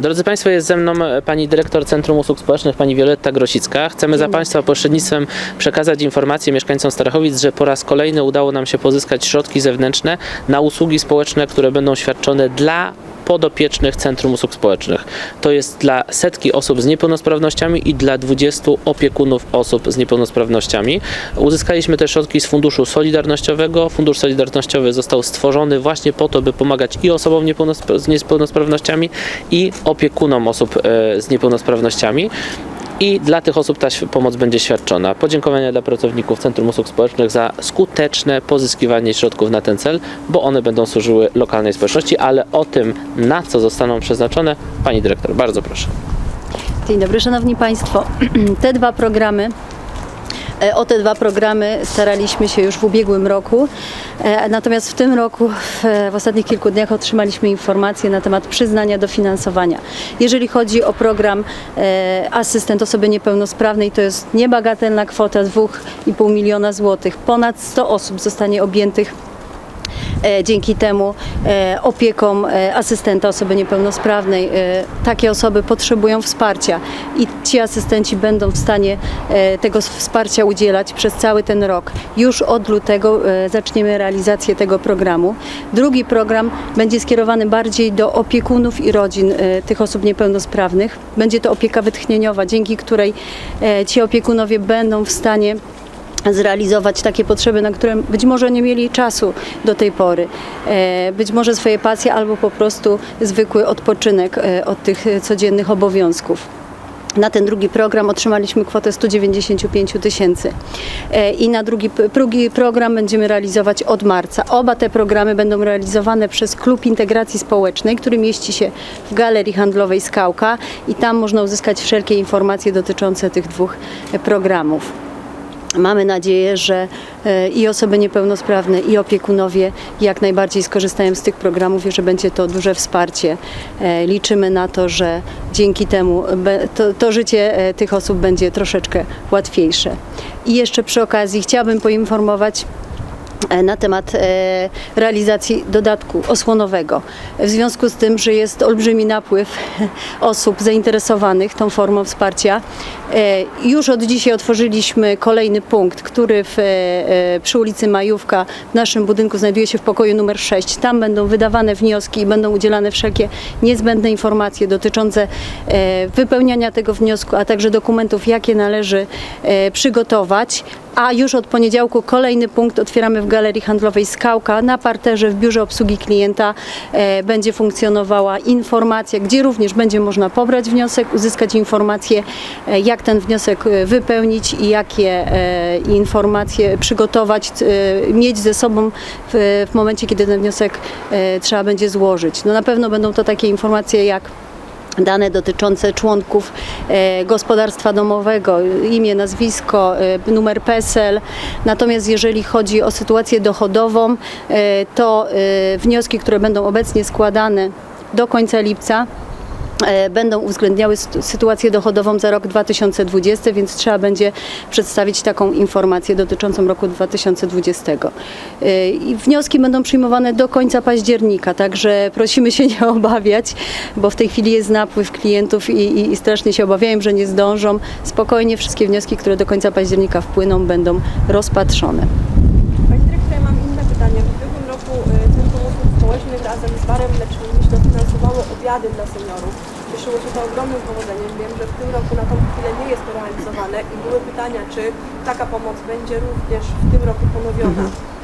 Drodzy Państwo, jest ze mną e, pani dyrektor Centrum Usług Społecznych, pani Wioletta Grosicka. Chcemy za Państwa pośrednictwem przekazać informację mieszkańcom Starachowic, że po raz kolejny udało nam się pozyskać środki zewnętrzne na usługi społeczne, które będą świadczone dla podopiecznych Centrum Usług Społecznych. To jest dla setki osób z niepełnosprawnościami i dla 20 opiekunów osób z niepełnosprawnościami. Uzyskaliśmy te środki z Funduszu Solidarnościowego. Fundusz Solidarnościowy został stworzony właśnie po to, by pomagać i osobom niepełnospra- z niepełnosprawnościami i opiekunom osób e, z niepełnosprawnościami. I dla tych osób ta pomoc będzie świadczona. Podziękowania dla pracowników Centrum Usług Społecznych za skuteczne pozyskiwanie środków na ten cel, bo one będą służyły lokalnej społeczności, ale o tym, na co zostaną przeznaczone, pani dyrektor, bardzo proszę. Dzień dobry, Szanowni Państwo. Te dwa programy, o te dwa programy staraliśmy się już w ubiegłym roku, e, natomiast w tym roku, w, ostatnich kilku dniach otrzymaliśmy informacje na temat przyznania dofinansowania. Jeżeli chodzi o program e, Asystent Osoby Niepełnosprawnej, to jest niebagatelna kwota 2,5 miliona złotych. Ponad 100 osób zostanie objętych e, dzięki temu e, opieką e, asystenta osoby niepełnosprawnej. E, takie osoby potrzebują wsparcia i ci asystenci będą w stanie e, tego wsparcia udzielać przez cały ten rok. Już od lutego e, zaczniemy realizację tego programu. Drugi program będzie skierowany bardziej do opiekunów i rodzin e, tych osób niepełnosprawnych. Będzie to opieka wytchnieniowa, dzięki której e, ci opiekunowie będą w stanie zrealizować takie potrzeby, na które być może nie mieli czasu do tej pory. E, Być może swoje pasje albo po prostu zwykły odpoczynek e, od tych codziennych obowiązków. Na ten drugi program otrzymaliśmy kwotę 195 tysięcy E, i na drugi, drugi program będziemy realizować od marca. Oba te programy będą realizowane przez Klub Integracji Społecznej, który mieści się w Galerii Handlowej Skałka i tam można uzyskać wszelkie informacje dotyczące tych dwóch programów. Mamy nadzieję, że e, i osoby niepełnosprawne, i opiekunowie jak najbardziej skorzystają z tych programów i że będzie to duże wsparcie. E, Liczymy na to, że dzięki temu to, to życie e, tych osób będzie troszeczkę łatwiejsze. I jeszcze przy okazji chciałabym poinformować na temat realizacji dodatku osłonowego. W związku z tym, że jest olbrzymi napływ osób zainteresowanych tą formą wsparcia, już od dzisiaj otworzyliśmy kolejny punkt, który w, e, e, przy ulicy Majówka w naszym budynku znajduje się w pokoju numer 6. Tam będą wydawane wnioski i będą udzielane wszelkie niezbędne informacje dotyczące e, wypełniania tego wniosku, a także dokumentów, jakie należy e, przygotować. A już od poniedziałku kolejny punkt otwieramy w Galerii Handlowej Skałka. Na parterze w Biurze Obsługi Klienta e, będzie funkcjonowała informacja, gdzie również będzie można pobrać wniosek, uzyskać informację, e, jak ten wniosek e, wypełnić i jakie e, informacje przygotować, e, mieć ze sobą w, momencie, kiedy ten wniosek trzeba będzie złożyć. No na pewno będą to takie informacje jak dane dotyczące członków gospodarstwa domowego, imię, nazwisko, numer PESEL. Natomiast jeżeli chodzi o sytuację dochodową, to wnioski, które będą obecnie składane do końca lipca, będą uwzględniały sytu- sytuację dochodową za rok 2020, więc trzeba będzie przedstawić taką informację dotyczącą roku 2020. E, wnioski będą przyjmowane do końca października, także prosimy się nie obawiać, bo w tej chwili jest napływ klientów i, i, i strasznie się obawiają, że nie zdążą. Spokojnie wszystkie wnioski, które do końca października wpłyną, będą rozpatrzone. Pani dyrektor, ja mam inne pytanie. W ubiegłym roku y, Centrum Usług Społecznych razem z Barem Mlecznym dofinansowało obiady dla seniorów. Cieszyło się to ogromnym powodzeniem. Wiem, że w tym roku na tą chwilę nie jest to realizowane i były pytania, czy taka pomoc będzie również w tym roku ponowiona. E,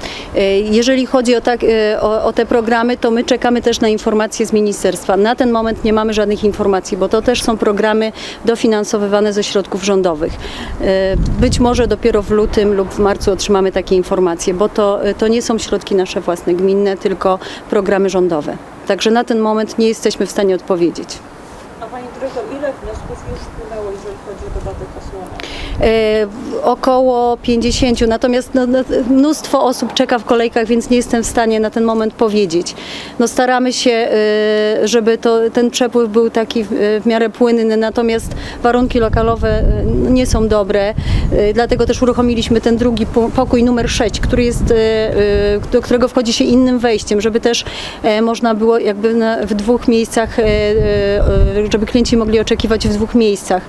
Jeżeli chodzi o, tak, e, o, o te programy, to my czekamy też na informacje z ministerstwa. Na ten moment nie mamy żadnych informacji, bo to też są programy dofinansowywane ze środków rządowych. E, Być może dopiero w lutym lub w marcu otrzymamy takie informacje, bo to, to nie są środki nasze własne, gminne, tylko programy rządowe. Także na ten moment nie jesteśmy w stanie odpowiedzieć. A Pani dyrektor, ile wniosków już wpłynęło, jeżeli chodzi o dodatek? E, około 50, natomiast no, no, mnóstwo osób czeka w kolejkach, więc nie jestem w stanie na ten moment powiedzieć. No, staramy się, e, żeby to, ten przepływ był taki w, w miarę płynny, natomiast warunki lokalowe e, nie są dobre, e, dlatego też uruchomiliśmy ten drugi pokój numer 6, który jest, e, e, do którego wchodzi się innym wejściem, żeby też e, można było jakby na, w dwóch miejscach, e, e, żeby klienci mogli oczekiwać w dwóch miejscach.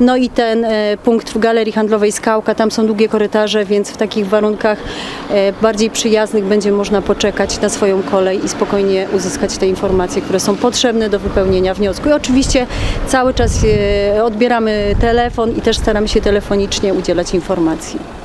No i ten e, punkt w galerii handlowej Skałka, tam są długie korytarze, więc w takich warunkach e, bardziej przyjaznych będzie można poczekać na swoją kolej i spokojnie uzyskać te informacje, które są potrzebne do wypełnienia wniosku. I oczywiście cały czas e, odbieramy telefon i też staramy się telefonicznie udzielać informacji.